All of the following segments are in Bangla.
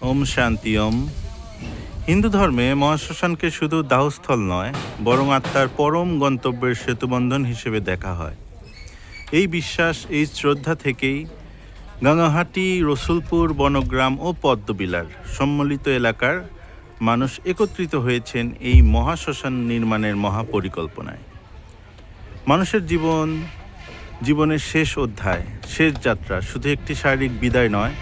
ওম শান্তি, ওম। হিন্দু ধর্মে মহাশ্মশানকে শুধু দাহস্থল নয়, বরং আত্মার পরম গন্তব্যের সেতুবন্ধন হিসেবে দেখা হয়। এই বিশ্বাস, এই শ্রদ্ধা থেকেই গঙ্গাহাটি, রসুলপুর, বনগ্রাম ও পদ্মবিলার সম্মিলিত এলাকার মানুষ একত্রিত হয়েছেন এই মহাশ্মশান নির্মাণের মহাপরিকল্পনায়। মানুষের জীবন, জীবনের শেষ অধ্যায়, শেষ যাত্রা শুধু একটি শারীরিক বিদায় নয়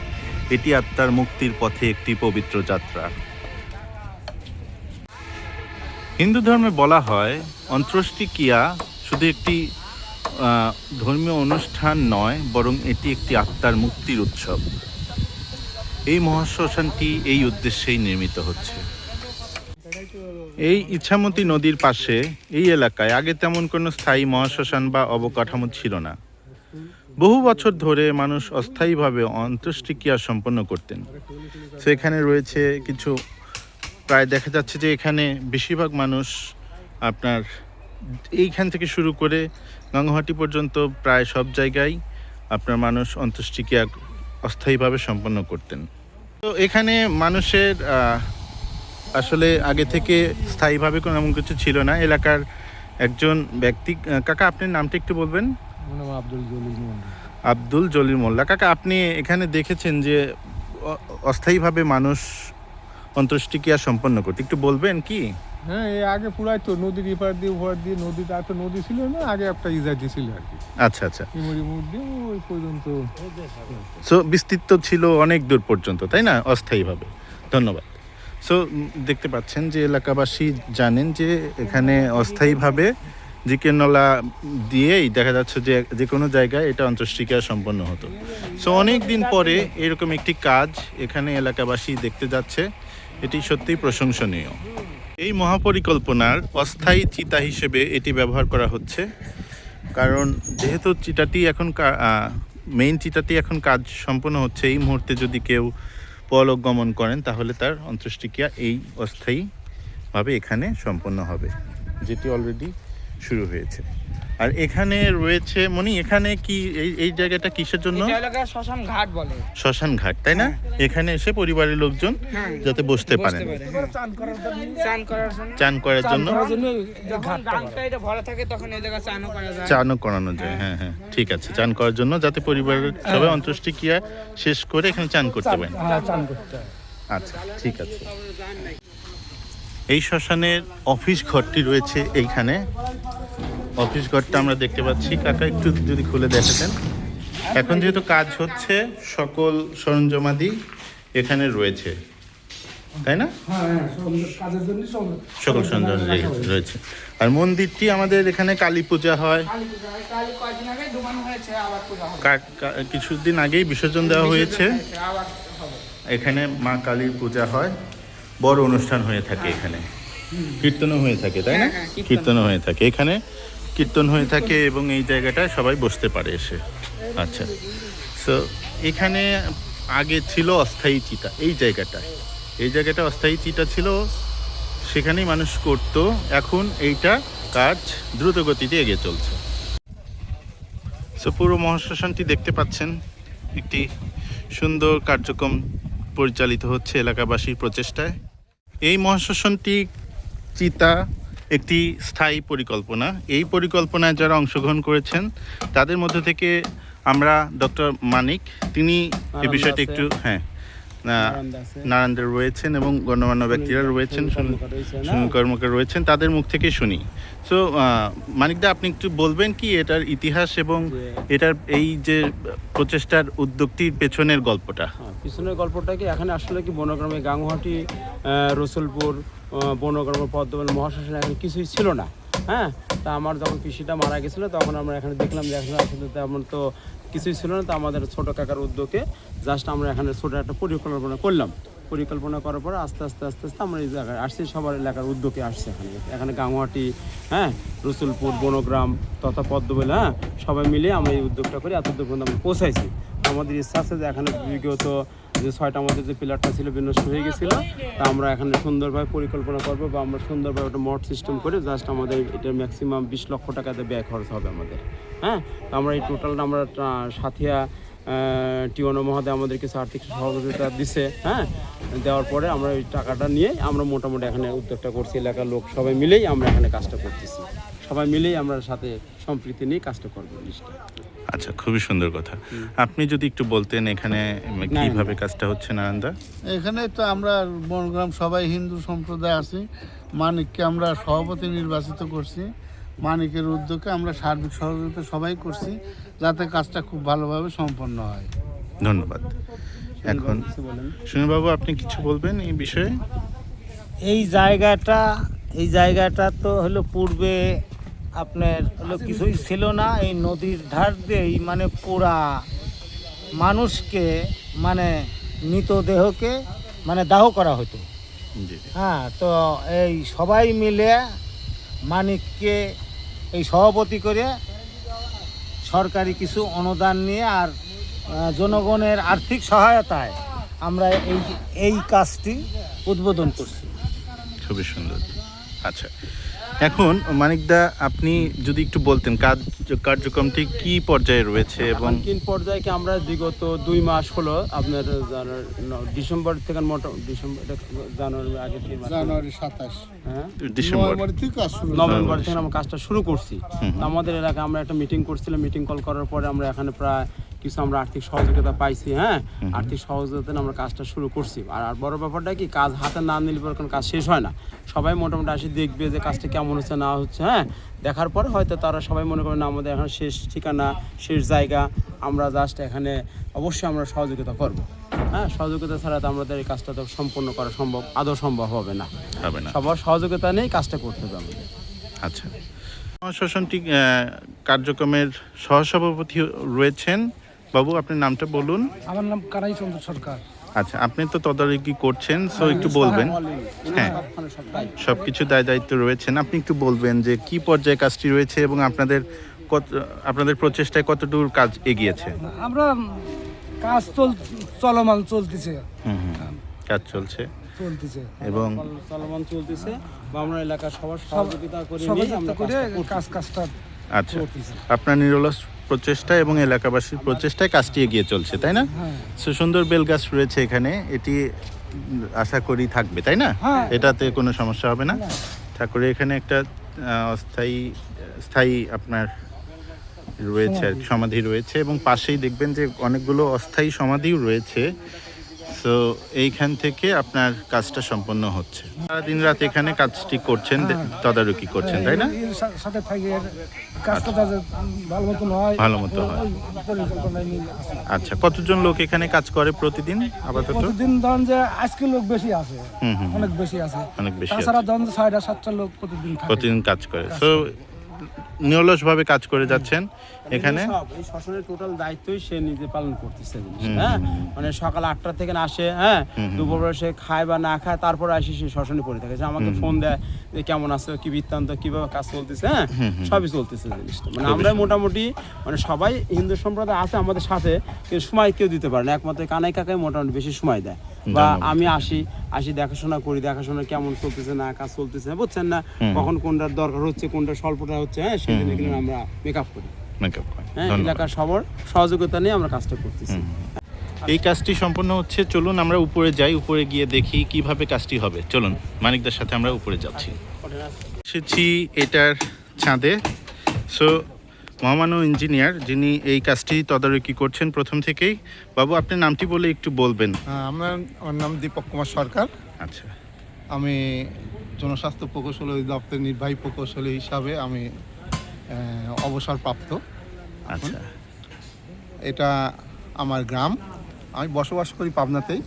এটি আত্মার মুক্তির পথে একটি পবিত্র যাত্রা। হিন্দু ধর্মে বলা হয়, অন্ত্যেষ্টিক্রিয়া শুধু একটি ধর্মীয় অনুষ্ঠান নয়, বরং এটি একটি আত্মার মুক্তির উৎসব। এই মহাশ্মশানটি এই উদ্দেশ্যেই নির্মিত হচ্ছে। এই ইছামতি নদীর পাশে, এই এলাকায় আগে তেমন কোনো স্থায়ী মহাশ্মশান বা অবকাঠামো ছিল না। বহু বছর ধরে মানুষ অস্থায়ীভাবে অন্ত্যেষ্টিক্রিয়া সম্পন্ন করতেন। তো এখানে রয়েছে কিছু, প্রায় দেখা যাচ্ছে যে এখানে বেশিরভাগ মানুষ আপনার এইখান থেকে শুরু করে গঙ্গাহাটি পর্যন্ত প্রায় সব জায়গায় আপনার মানুষ অন্ত্যেষ্টিক্রিয়া অস্থায়ীভাবে সম্পন্ন করতেন। তো এখানে মানুষের আসলে আগে থেকে স্থায়ীভাবে কোনো এমন কিছু ছিল না। এলাকার একজন ব্যক্তি কাকা আপনার নামটা একটু বলবেন? আব্দুল জলিল মন্ডল আব্দুল জলিল মোল্লা। কাকা আপনি এখানে দেখেছেন যে অস্থায়ীভাবে মানুষ অন্ত্যেষ্টিক্রিয়া সম্পন্ন করতে। একটু বলবেন কি? হ্যাঁ এই আগে পুরাই তো নদীর এপার দিয়ে ওপার দিয়ে নদীতে এত নদী ছিল না আগে একটা ইজাতি ছিল আর কি। আচ্ছা আচ্ছা। মুড দিয়ে ওই পর্যন্ত। সো বিস্তৃত ছিল অনেক দূর পর্যন্ত তাই না? অস্থায়ীভাবে। ধন্যবাদ। সো দেখতে পাচ্ছেন যে এলাকাবাসী জানেন যে এখানে অস্থায়ীভাবে জিকের নলা দিয়েই দেখা যাচ্ছে যে যে কোনো জায়গায় এটা অন্ত্যেষ্টিক্রিয়া সম্পন্ন হতো। সো অনেক দিন পরে এরকম একটি কাজ এখানে এলাকাবাসী দেখতে যাচ্ছে। এটি সত্যিই প্রশংসনীয়। এই মহাপরিকল্পনার অস্থায়ী চিতা হিসেবে এটি ব্যবহার করা হচ্ছে। কারণ যেহেতু চিতাটি এখন মেইন চিতাটি এখন কাজ সম্পন্ন হচ্ছে, এই মুহূর্তে যদি কেউ পলক গমন করেন, তাহলে তার অন্ত্যেষ্টিক্রিয়া এই অস্থায়ীভাবে এখানে সম্পন্ন হবে, যেটি অলরেডি শুরু হয়েছে। আর এখানে রয়েছে মনি এখানে কি এই এই জায়গাটা কিসের জন্য? শ্মশান ঘাট বলে। শ্মশান ঘাট তাই না? এখানে এসে পরিবারের লোকজন যাতে বসতে পারেন। চান করার জন্য। চান করার জন্য। যখন গাংটা এটা ভরা থাকে তখন এই জায়গায় চানও চানও করানো যায় হ্যাঁ হ্যাঁ। ঠিক আছে চান করার জন্য যাতে পরিবারের সবাই অন্ত্যেষ্টিক্রিয়া শেষ করে এখানে চান করতে পারেন। আচ্ছা ঠিক আছে। এই শ্মশানের অফিস ঘরটি রয়েছে এইখানে। অফিস ঘরটা আমরা দেখতে পাচ্ছি। কাকা একটু যদি খুলে দেখাতেন এখন যেহেতু কাজ হচ্ছে সকল সরঞ্জামাদি এখানে রয়েছে। তাই না? সকল সরঞ্জাম রয়েছে। আর মন্দিরটি আমাদের এখানে কালী পূজা হয়। হয়। কিছুদিন আগেই বিসর্জন দেওয়া হয়েছে। এখানে মা কালীর পূজা হয়। বড় অনুষ্ঠান হয়ে থাকে এখানে। কীর্তনও হয়ে থাকে তাই না? হ্যাঁ, হ্যাঁ, কীর্তন। কীর্তনও হয়ে থাকে। এখানে কীর্তন হয়ে থাকে এবং এই জায়গাটায় সবাই বসতে পারে এসে। আচ্ছা। সো এখানে আগে ছিল অস্থায়ী চিতা এই জায়গাটায় এই জায়গাটা অস্থায়ী চিতা ছিল সেখানেই মানুষ করত। এখন এইটা কাজ দ্রুত গতিতে এগিয়ে চলছে। সো পুরো মহাশ্মশানটি দেখতে পাচ্ছেন। একটি সুন্দর কার্যক্রম পরিচালিত হচ্ছে এলাকাবাসীর প্রচেষ্টায়। এই মহাশ্মশানটি চিতা একটি স্থায়ী পরিকল্পনা। এই পরিকল্পনায় যারা অংশগ্রহণ করেছেন তাদের মধ্যে থেকে আমরা ডক্টর মানিক তিনি এ বিষয়টি একটু হ্যাঁ। নারায়ণদের রয়েছেন এবং গণ্যমান্য ব্যক্তিরা রয়েছেন সুনীল কর্মকার রয়েছেন তাদের মুখ থেকে শুনি। সো মানিকদা আপনি একটু বলবেন কি এটার ইতিহাস এবং এটার এই যে প্রচেষ্টার উদ্যোগটির পেছনের গল্পটা? হ্যাঁ, পিছনের গল্পটা কি? এখানে আসলে কি বনগ্রামে গাঙ্গুহাটি রসুলপুর বনগ্রাম পদ্মবন মহাশ্মশান এখানে কিছুই ছিল না। হ্যাঁ তা আমার যখন পিসিটা মারা গেছিল তখন আমরা এখানে দেখলাম যে এখানে আসলে তেমন তো কিছুই ছিল না তো আমাদের ছোট কাকার উদ্যোগে জাস্ট আমরা এখানে ছোটো একটা পরিকল্পনা করলাম। পরিকল্পনা করার পর আস্তে আস্তে আস্তে আস্তে আমরা এই জায়গায় আসছি সবার এলাকার উদ্যোগে আসছে এখানে। এখানে গাঙ্গুয়াটি হ্যাঁ রসুলপুর বনগ্রাম তথা পদ্মবেল হ্যাঁ সবাই মিলে আমরা এই উদ্যোগটা করি এত দূর পর্যন্ত আমরা পৌঁছাইছি। আমাদের ইচ্ছা আছে যে এখানে বিগত যে ছয়টা আমাদের যে পিলারটা ছিল বিনষ্ট হয়ে গেছিল, তা আমরা এখানে সুন্দরভাবে পরিকল্পনা করব বা আমরা সুন্দরভাবে একটা মঠ সিস্টেম করে জাস্ট আমাদের এটা ম্যাক্সিমাম বিশ লক্ষ টাকাতে ব্যয় খরচ হবে আমাদের। হ্যাঁ? তো আমরা এই টোটালটা আমরা সাথিয়া টিওনো মহোদয় আমাদের কিছু আর্থিক সহযোগিতা দিছে হ্যাঁ? দেওয়ার পরে আমরা ওই টাকাটা নিয়ে আমরা মোটামুটি এখানে উদ্যোগটা করছি, এলাকার লোক সবাই মিলেই আমরা এখানে কাজটা করতেছি। সবাই মিলেই আমরা সাথে সম্প্রীতি নিয়ে কাজটা করব জিনিসটা। আচ্ছা খুবই সুন্দর কথা। আপনি যদি একটু বলতেন এখানে কীভাবে কাজটা হচ্ছে নারায়ণদা? এখানে তো আমরা বনগ্রাম সবাই হিন্দু সম্প্রদায় আছি। মানিককে আমরা সভাপতি নির্বাচিত করছি। মানিকের উদ্যোগে আমরা সার্বিক সহযোগিতা সবাই করছি যাতে কাজটা খুব ভালোভাবে সম্পন্ন হয়। ধন্যবাদ। এখন সুনীলবাবু আপনি কিছু বলবেন এই বিষয়ে? এই জায়গাটা এই জায়গাটা তো হলো পূর্বে আপনার হলো কিছুই ছিল না এই নদীর ধার দিয়েই মানে পুরা মানুষকে মানে মৃতদেহকে মানে দাহ করা হতো। হ্যাঁ তো এই সবাই মিলে মানিককে এই সভাপতি করে সরকারি কিছু অনুদান নিয়ে আর জনগণের আর্থিক সহায়তায় আমরা এই এই কাজটি উদ্বোধন করছি। খুবই সুন্দর। আচ্ছা এখন মানিকদা আপনি যদি একটু বলতেন কাজ কার্যক্রমটি কি পর্যায়ে রয়েছে এবং তিন পর্যায়ে কি আমরা বিগত দুই মাস হলো আপনার ডিসেম্বর থেকে মোটা ডিসেম্বর জানুয়ারি আগে। জানুয়ারি সাতাশ। হ্যাঁ? ডিসেম্বর। নভেম্বর থেকে কাজ শুরু নভেম্বর থেকে আমরা কাজটা শুরু করছি। আমাদের এলাকায় আমরা একটা মিটিং করছিলাম মিটিং কল করার পরে আমরা এখানে প্রায় কিছু আমরা আর্থিক সহযোগিতা পাইছি হ্যাঁ? আর্থিক সহযোগিতা আমরা কাজটা শুরু করছি। আর আর বড় ব্যাপারটা কি কাজ হাতে না নিলে পর কোনো কাজ শেষ হয় না। সবাই মোটামুটি আসি দেখবে যে কাজটা কেমন হচ্ছে না হচ্ছে হ্যাঁ? দেখার পরে হয়তো তারা সবাই মনে করেন আমাদের এখন শেষ ঠিকানা শেষ জায়গা আমরা জাস্ট এখানে অবশ্যই আমরা সহযোগিতা করব। হ্যাঁ সহযোগিতা ছাড়া তো আমাদের এই কাজটা তো সম্পূর্ণ করা সম্ভব আদৌ সম্ভব হবে না। হবে না। সবার সহযোগিতা নিয়েই কাজটা করতে হবে আমাদের। আচ্ছা। শাসনটি কার্যক্রমের সহসভাপতি রয়েছেন। বাবু আপনার নামটা বলুন। আমার নাম কানাই চন্দ্র সরকার। আচ্ছা আপনি তো তদারকি করছেন সো একটু বলবেন। হ্যাঁ। সব কিছু দায় দায়িত্ব রয়েছেন। আপনি একটু বলবেন যে কি পর্যায়ে কাজটি রয়েছে এবং আপনাদের কত আপনাদের প্রচেষ্টায় কতদূর কাজ এগিয়েছে? আমরা কাজ চল চলমান চলতেছে। হুম হুম কাজ চলছে। চলতেছে। এবং চলমান চলতেছে। বা আমরা এলাকার সবার সহযোগিতা করে নিয়ে আমরা। কাজ কাজটা আচ্ছা। আপনার নিরলস প্রচেষ্টা এবং এলাকাবাসীর প্রচেষ্টায় কাজটি এগিয়ে চলছে তাই না? সুসুন্দর সো সুন্দর বেল গাছ রয়েছে এখানে এটি আশা করি থাকবে তাই না? হ্যাঁ। এটাতে কোনো সমস্যা হবে না। ঠাকুরের এখানে একটা আহ, অস্থায়ী স্থায়ী আপনার রয়েছে আর সমাধি রয়েছে এবং পাশেই দেখবেন যে অনেকগুলো অস্থায়ী সমাধিও রয়েছে। সো এইখান থেকে আপনার কাজটা সম্পন্ন হচ্ছে। দিন রাত এখানে কাজটি করছেন তদারকি করছেন তাই না? সাথে থাকি কাজটা ভালো মতন হয়। ভালো মতো হয়। আচ্ছা কতজন লোক এখানে কাজ করে প্রতিদিন আপাতত? প্রতিদিন ধরেন যে আজকে লোক বেশি আছে অনেক বেশি আছে। অনেক বেশি তাছাড়া। ধরেন ছয়টা সাতটা লোক প্রতিদিন প্রতিদিন কাজ করে। সো নিরলসভাবে কাজ করে যাচ্ছেন এখানে। সব এই শ্মশানের টোটাল দায়িত্বই সে নিজে পালন করতেছে হ্যাঁ? মানে সকাল আটটা থেকে আসে হ্যাঁ। দুপুরবেলা সে খায় বা না খায় তারপরে আসি সে শ্মশানে পড়ে থাকে। আমাকে ফোন দেয় যে কেমন আছে কি বৃত্তান্ত কীভাবে কাজ চলতেছে হ্যাঁ। সবই চলতেছে জিনিসটা। মানে আমরা মোটামুটি মানে সবাই হিন্দু সম্প্রদায় আছে আমাদের সাথে কেউ সময় কেউ দিতে পারে না। একমাত্র কানাই কাকাই মোটামুটি বেশি সময় দেয়। বা আমি আসি আসি দেখাশোনা করি দেখাশোনা কেমন চলতেছে না কাজ চলতেছে না? বুঝছেন না কখন কোনটার দরকার হচ্ছে কোনটা স্বল্পটা হচ্ছে হ্যাঁ সেই জন্য এগুলো আমরা মেকআপ করি। মেকআপ করে। হ্যাঁ এলাকার সবার সহযোগিতা নিয়ে আমরা কাজটা করতেছি। এই কাজটি সম্পন্ন হচ্ছে চলুন আমরা উপরে যাই উপরে গিয়ে দেখি কীভাবে কাজটি হবে। চলুন মানিকদার সাথে আমরা উপরে যাচ্ছি। এসেছি এটার ছাদে। সো মহামান্য ইঞ্জিনিয়ার যিনি এই কাজটি তদারকি করছেন প্রথম থেকেই। বাবু আপনি নামটি বলে একটু বলবেন। হ্যাঁ, আমার আমার নাম দীপক কুমার সরকার। আচ্ছা। আমি জনস্বাস্থ্য প্রকৌশল অধিদপ্তরের নির্বাহী প্রকৌশলী হিসাবে আমি অবসরপ্রাপ্ত আচ্ছা। এটা আমার গ্রাম। আমি বসবাস করি পাবনাতেই।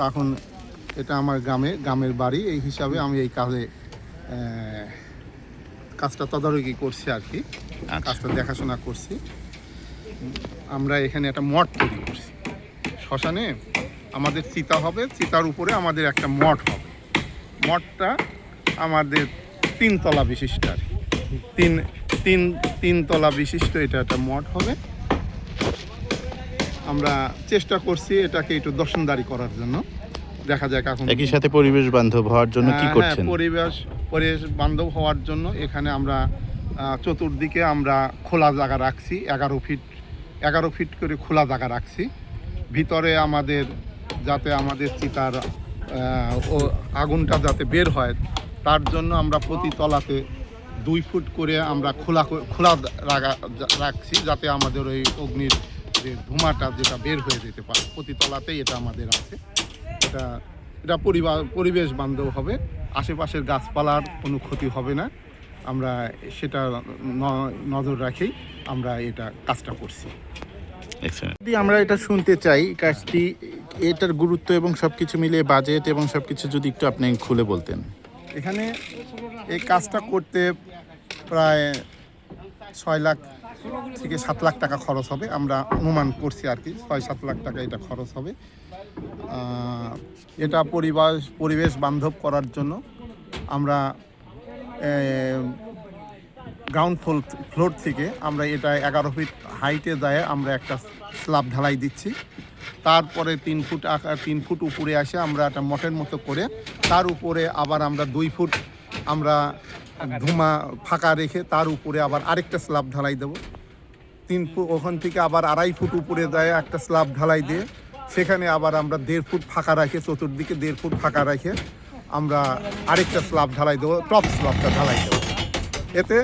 তখন এটা আমার গ্রামে গ্রামের বাড়ি। এই হিসাবে আমি এই কাজে কাজটা তদারকি করছি আর কি। আচ্ছা। কাজটা দেখাশোনা করছি। আমরা এখানে একটা মঠ তৈরি করছি। শ্মশানে আমাদের চিতা হবে চিতার উপরে আমাদের একটা মঠ হবে। মঠটা আমাদের তিনতলা বিশিষ্ট আর। তিন তিন তিনতলা বিশিষ্ট এটা একটা মঠ হবে। আমরা চেষ্টা করছি এটাকে একটু দর্শনদারি করার জন্য। দেখা যাক এখন একই সাথে পরিবেশ বান্ধব হওয়ার জন্য কি হ্যাঁ, করছেন? হ্যাঁ, পরিবেশ পরিবেশ বান্ধব হওয়ার জন্য এখানে আমরা চতুর্দিকে আমরা খোলা জায়গা রাখছি, এগারো ফিট এগারো ফিট করে খোলা জায়গা রাখছি। ভিতরে আমাদের যাতে আমাদের চিতার ও আগুনটা যাতে বের হয়, তার জন্য আমরা প্রতি তলাতে দুই ফুট করে আমরা খোলা খোলা রাখা রাখছি যাতে আমাদের ওই অগ্নির যে ধোঁয়াটা যেটা বের হয়ে যেতে পারে, প্রতি তলাতেই এটা আমাদের আছে। এটা এটা পরিবার, পরিবেশ বান্ধব হবে। আশেপাশের গাছপালার কোনো ক্ষতি হবে না। আমরা সেটা ন- নজর রাখি আমরা এটা কাজটা করছি। যদি আমরা এটা শুনতে চাই কাজটি এটার গুরুত্ব এবং সব কিছু মিলিয়ে বাজেট এবং সব কিছু যদি একটু আপনি খুলে বলতেন। এখানে এই কাজটা করতে প্রায় ছয় লাখ থেকে সাত লাখ টাকা খরচ হবে। আমরা অনুমান করছি আর কি ছয় সাত লাখ টাকা এটা খরচ হবে। এটা পরিবেশ পরিবেশ বান্ধব করার জন্য আমরা গ্রাউন্ড ফ্লোর ফ্লোর থেকে আমরা এটা এগারো ফিট হাইটে যায়, আমরা একটা স্ল্যাব ঢালাই দিচ্ছি। তারপরে তিন ফুট আকার তিন ফুট উপরে আসে আমরা একটা মঠের মতো করে, তার উপরে আবার আমরা দুই ফুট আমরা ধুমা ফাঁকা রেখে তার উপরে আবার আরেকটা স্ল্যাব ঢালাই দেবো। তিন ফুট ওখান থেকে আবার আড়াই ফুট উপরে দেয় একটা স্ল্যাব ঢালাই দিয়ে। সেখানে আবার আমরা দেড় ফুট ফাঁকা রাখে, চতুর্দিকে দেড় ফুট ফাঁকা রেখে আমরা আরেকটা স্ল্যাব ঢালাই দেবো, টপ স্ল্যাবটা ঢালাই দেবো। এতে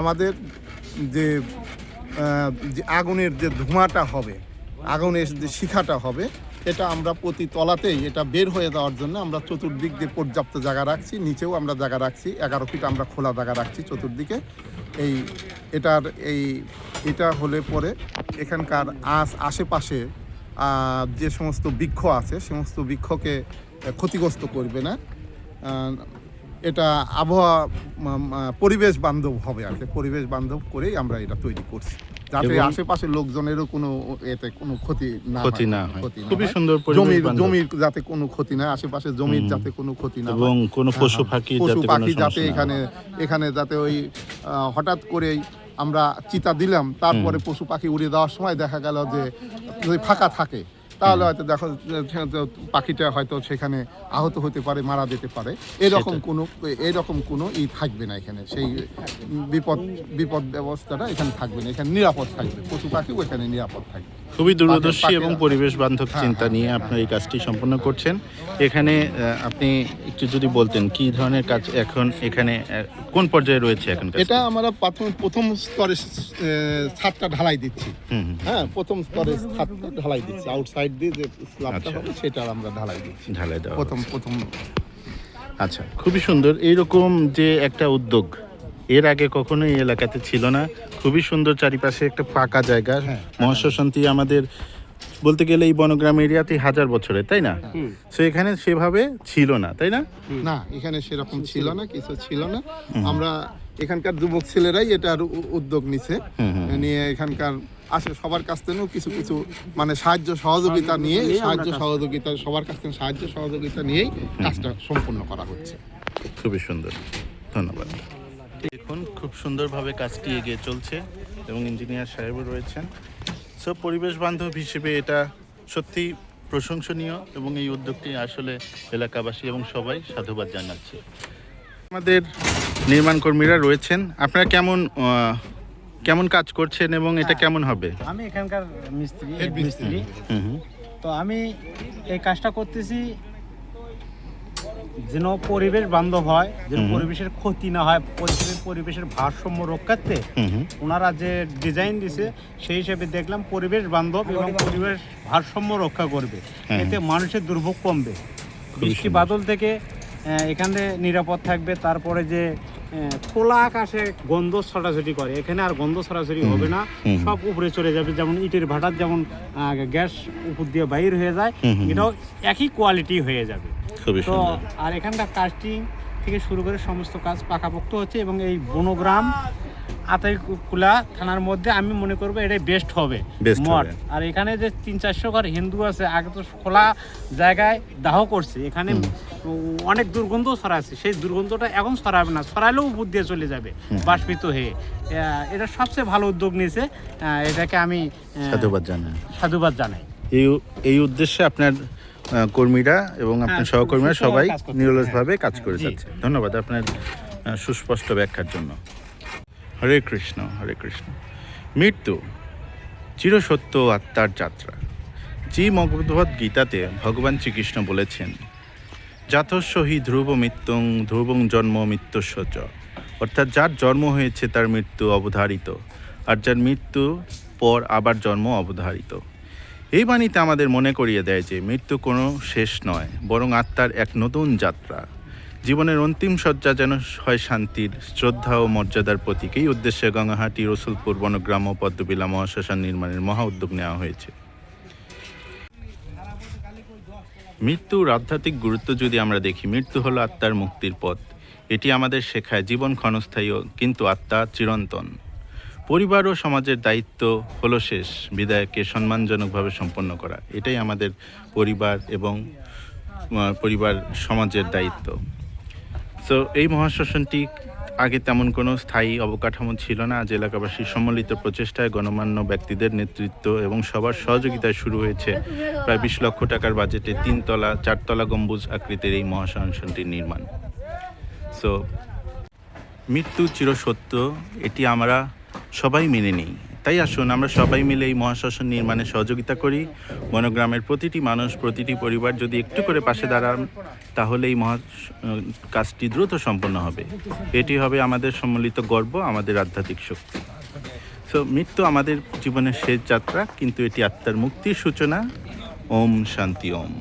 আমাদের যে যে আগুনের যে ধোঁয়াটা হবে, আগুনের যে শিখাটা হবে, এটা আমরা প্রতি তলাতেই এটা বের হয়ে যাওয়ার জন্য আমরা চতুর্দিক দিয়ে পর্যাপ্ত জায়গা রাখছি, নিচেও আমরা জায়গা রাখছি, এগারো ফিট আমরা খোলা জায়গা রাখছি চতুর্দিকে। এই, এটার এই, এটা হলে পরে এখানকার আশ আশেপাশে যে সমস্ত বৃক্ষ আছে সমস্ত বৃক্ষকে ক্ষতিগ্রস্ত করবে না। এটা আবহাওয়া পরিবেশ বান্ধব হবে আর কি। পরিবেশ বান্ধব করেই আমরা এটা তৈরি করছি। যাতে আশেপাশের লোকজনেরও কোনো এতে কোনো ক্ষতি না ক্ষতি না ক্ষতি খুবই সুন্দর জমির জমির যাতে কোনো ক্ষতি না আশেপাশে জমির যাতে কোনো ক্ষতি না এবং কোনো হ্যাঁ, পশু হ্যাঁ। পাখি পশু পাখি যাতে এখানে এখানে যাতে ওই হঠাৎ করেই আমরা চিতা দিলাম তারপরে পশু পাখি উড়ে দেওয়ার সময় দেখা গেল যে যদি ফাঁকা থাকে তাহলে হয়তো দেখো পাখিটা হয়তো সেখানে আহত হতে পারে মারা যেতে পারে। এরকম কোনো এরকম কোনো ই থাকবে না এখানে। সেই বিপদ বিপদ ব্যবস্থাটা এখানে থাকবে না। এখানে নিরাপদ থাকবে। পশু পাখিও এখানে নিরাপদ থাকবে। খুবই দূরদর্শী এবং পরিবেশ বান্ধব হ্যাঁ, চিন্তা হ্যাঁ, নিয়ে আপনার এই কাজটি সম্পন্ন করছেন। এখানে আপনি একটু যদি বলতেন কি ধরনের কাজ এখন এখানে কোন পর্যায়ে রয়েছে এখন এটা আমরা প্রথম প্রথম স্তরে ছাদটা ঢালাই দিচ্ছি। হ্যাঁ প্রথম স্তরে ছাদটা ঢালাই দিচ্ছি। আউটসাইড দিয়ে যে স্ল্যাবটা আচ্ছা। হবে সেটা আমরা ঢালাই দিচ্ছি। ঢালাই দেওয়া প্রথম প্রথম। আচ্ছা খুবই সুন্দর। এইরকম যে একটা উদ্যোগ এর আগে কখনো এই এলাকাতে ছিল না। খুবই সুন্দর চারিপাশে একটা ফাঁকা জায়গা। হ্যাঁ, মহাশ্মশান্তি আমাদের বলতে গেলে এই বনগ্রাম এরিয়াতে হাজার বছরে তাই না? সো এখানে সেভাবে ছিল না তাই না? না এখানে সেরকম ছিল না কিছু ছিল না। আমরা এখানকার যুবক ছেলেরাই এটার উদ্যোগ নিছে। নিয়ে এখানকার আসে সবার কাছ থেকেও কিছু কিছু মানে সাহায্য সহযোগিতা নিয়ে নিয়ে সাহায্য সহযোগিতা সবার কাছ থেকে সাহায্য সহযোগিতা নিয়েই কাজটা সম্পূর্ণ করা হচ্ছে। খুবই সুন্দর। ধন্যবাদ। দেখুন খুব সুন্দরভাবে কাজটি এগিয়ে চলছে এবং ইঞ্জিনিয়ার সাহেবও রয়েছেন। সব পরিবেশ বান্ধব হিসেবে এটা সত্যি প্রশংসনীয় এবং এই উদ্যোগটি আসলে এলাকাবাসী এবং সবাই সাধুবাদ জানাচ্ছে। আমাদের নির্মাণ কর্মীরা রয়েছেন। আপনারা কেমন কেমন কাজ করছেন এবং এটা কেমন হবে? আমি এখানকার মিস্ত্রি। মিস্ত্রি। হুম হুম। তো আমি এই কাজটা করতেছি যেন পরিবেশ বান্ধব হয় যেন পরিবেশের ক্ষতি না হয় পরিবেশের পরিবেশের ভারসাম্য রক্ষার্থে ওনারা যে ডিজাইন দিছে সেই হিসেবে দেখলাম পরিবেশ বান্ধব এবং পরিবেশ ভারসাম্য রক্ষা করবে। এতে মানুষের দুর্ভোগ কমবে। বৃষ্টি বাদল থেকে এখানে নিরাপদ থাকবে তারপরে যে খোলা আকাশে গন্ধ ছড়াছড়ি করে। এখানে আর গন্ধ ছড়াছড়ি হবে না। সব উপরে চলে যাবে। যেমন ইটের ভাটার যেমন গ্যাস উপর দিয়ে বাইর হয়ে যায় এটাও একই কোয়ালিটি হয়ে যাবে। তো আর এখানকার কাস্টিং থেকে শুরু করে সমস্ত কাজ পাকাপোক্ত হচ্ছে এবং এই বনগ্রাম আতাইকুলা থানার মধ্যে আমি মনে করব এটাই বেস্ট হবে মঠ। আর এখানে যে তিন চারশো ঘর হিন্দু আছে আগে তো খোলা জায়গায় দাহ করছে। এখানে অনেক দুর্গন্ধ ছড়াচ্ছে। সেই দুর্গন্ধটা এখন ছড়াবে না ছড়ালেও দিয়ে চলে যাবে বাষ্পিত হয়ে। এটা সবচেয়ে ভালো উদ্যোগ নিয়েছে। এটাকে আমি সাধুবাদ জানাই। সাধুবাদ জানাই। এই এই উদ্দেশ্যে আপনার কর্মীরা এবং আপনার হ্যাঁ, সহকর্মীরা সবাই। নিরলসভাবে কাজ করে যাচ্ছে। ধন্যবাদ আপনার সুস্পষ্ট ব্যাখ্যার জন্য। হরে কৃষ্ণ হরে কৃষ্ণ। মৃত্যু, চিরসত্য আত্মার যাত্রা। জি মগবধ গীতাতে ভগবান শ্রীকৃষ্ণ বলেছেন জাতস্য হি ধ্রুব মৃত্যুং, ধ্রুবং জন্ম মৃত্যুস্য চ। অর্থাৎ যার জন্ম হয়েছে তার মৃত্যু অবধারিত, আর যার মৃত্যু পর আবার জন্ম অবধারিত। এই বাণীতে আমাদের মনে করিয়ে দেয় যে মৃত্যু কোনো শেষ নয়, বরং আত্মার এক নতুন যাত্রা। জীবনের অন্তিম সজ্জা যেন হয় শান্তির, শ্রদ্ধা ও মর্যাদার প্রতীক এই উদ্দেশ্যে গঙ্গাহাটি, রসুলপুর বনগ্রাম ও পদ্মবিলা মহাশ্মশান নির্মাণের মহা উদ্যোগ নেওয়া হয়েছে। মৃত্যুর আধ্যাত্মিক গুরুত্ব যদি আমরা দেখি, মৃত্যু হলো আত্মার মুক্তির পথ। এটি আমাদের শেখায় জীবন ক্ষণস্থায়ী কিন্তু আত্মা চিরন্তন। পরিবার ও সমাজের দায়িত্ব হলো শেষ, বিদায়কে সম্মানজনকভাবে সম্পন্ন করা। এটাই আমাদের পরিবার এবং পরিবার সমাজের দায়িত্ব। সো এই মহাশ্মশানটি আগে তেমন কোনো স্থায়ী অবকাঠামো ছিল না। আজ এলাকাবাসীর সম্মিলিত প্রচেষ্টায় গণমান্য ব্যক্তিদের নেতৃত্ব এবং সবার সহযোগিতায় শুরু হয়েছে। প্রায় বিশ লক্ষ টাকার বাজেটে তিনতলা, চারতলা গম্বুজ আকৃতির এই মহাশ্মশানটির নির্মাণ। সো মৃত্যু চিরসত্য, এটি আমরা সবাই মেনে নিই। তাই আসুন, আমরা সবাই মিলে এই মহাশ্মশান নির্মাণে সহযোগিতা করি। বনগ্রামের প্রতিটি মানুষ, প্রতিটি পরিবার যদি একটু করে পাশে দাঁড়ান, তাহলে এই মহা কাজটি দ্রুত সম্পন্ন হবে। এটি হবে আমাদের সম্মিলিত গর্ব, আমাদের আধ্যাত্মিক শক্তি। সো মৃত্যু আমাদের জীবনের শেষ যাত্রা, কিন্তু এটি আত্মার মুক্তির সূচনা। ওম শান্তি, ওম।